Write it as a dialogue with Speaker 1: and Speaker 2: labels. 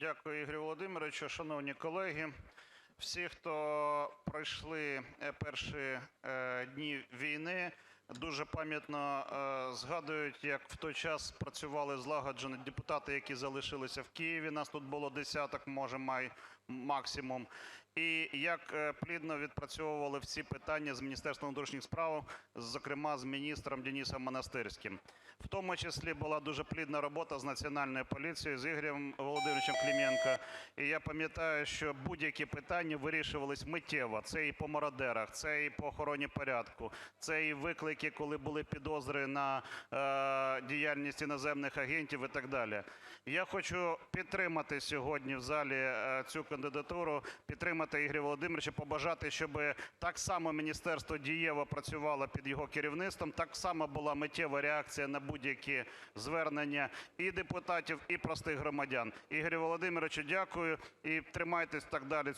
Speaker 1: Дякую, Ігорю Володимировичу. Шановні колеги, всі, хто пройшли е, перші е, дні війни, дуже пам'ятно е, згадують, як в той час працювали злагоджено депутати, які залишилися в Києві. Нас тут було десяток, може, максимум. І як е, плідно відпрацьовували всі питання з Міністерством внутрішніх справ, зокрема з міністром Денисом Монастирським. В тому числі була дуже плідна робота з Національною поліцією, з Ігорем Володимировичем Клименко. І я пам'ятаю, що будь-які питання вирішувались миттєво. Це і по мародерах, це і по охороні порядку, це і виклики, коли були підозри на е, діяльність іноземних агентів і так далі. Я хочу підтримати сьогодні в залі е, цю кандидатуру, підтримати Ігоря Володимировича, побажати, щоб так само міністерство дієво працювало під його керівництвом, так само була миттєва реакція на будь-які звернення і депутатів, і простих громадян. Ігорю Володимировичу, дякую і тримайтесь так далі.